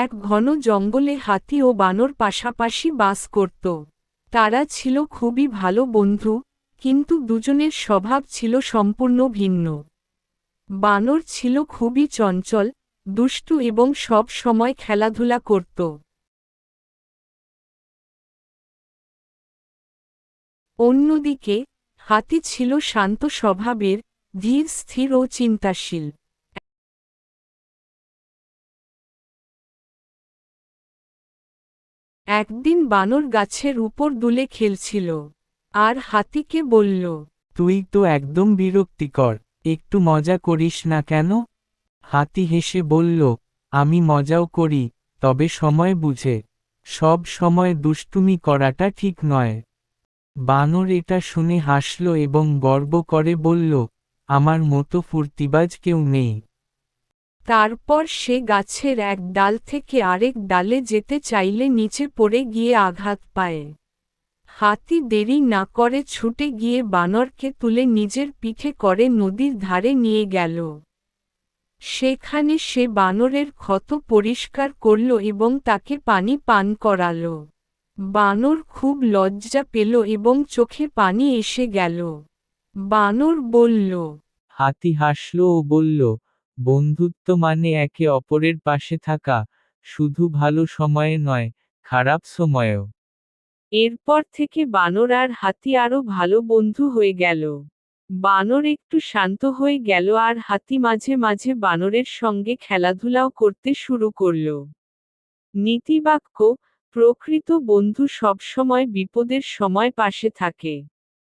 এক ঘন জঙ্গলে হাতি ও বানর পাশাপাশি বাস করত। তারা ছিল খুবই ভালো বন্ধু, কিন্তু দুজনের স্বভাব ছিল সম্পূর্ণ ভিন্ন। বানর ছিল খুবই চঞ্চল, দুষ্টু এবং সব সময় খেলাধুলা করত। অন্যদিকে, হাতি ছিল শান্ত স্বভাবের, ধীর, স্থির ও চিন্তাশীল। একদিন বানর গাছের উপর দুলে খেলছিল। আর হাতিকে বলল, তুই তো একদম বিরক্তিকর, একটু মজা করিস না কেন? হাতি হেসে বলল, আমি মজাও করি, তবে সময় বুঝে। সব সময় দুষ্টুমি করাটা ঠিক নয়। বানর এটা শুনে হাসল এবং গর্ব করে বলল, আমার মতো ফুর্তিবাজ কেউ নেই। তারপর সে গাছের এক ডাল থেকে আরেক ডালে যেতে চাইলে নিচে পড়ে গিয়ে আঘাত পায়। হাতি দেরি না করে ছুটে গিয়ে বানরকে তুলে নিজের পিঠে করে নদীর ধারে নিয়ে গেল। সেখানে সে বানরের ক্ষত পরিষ্কার করল এবং তাকে পানি পান করাল। বানর খুব লজ্জা পেল এবং চোখে পানি এসে গেল। বানর বলল, হাতি হাসল ও বলল বন্ধুত্ব মানে একে অপরের পাশে থাকা, শুধু ভালো সময়ে নয়, খারাপ সময়েও। এরপর থেকে বানর আর হাতি আরও ভালো বন্ধু হয়ে গেল। বানর একটু শান্ত হয়ে গেল আর হাতি মাঝে মাঝে বানরের সঙ্গে খেলাধুলাও করতে শুরু করল। নীতিবাক্য, প্রকৃত বন্ধু সবসময় বিপদের সময় পাশে থাকে।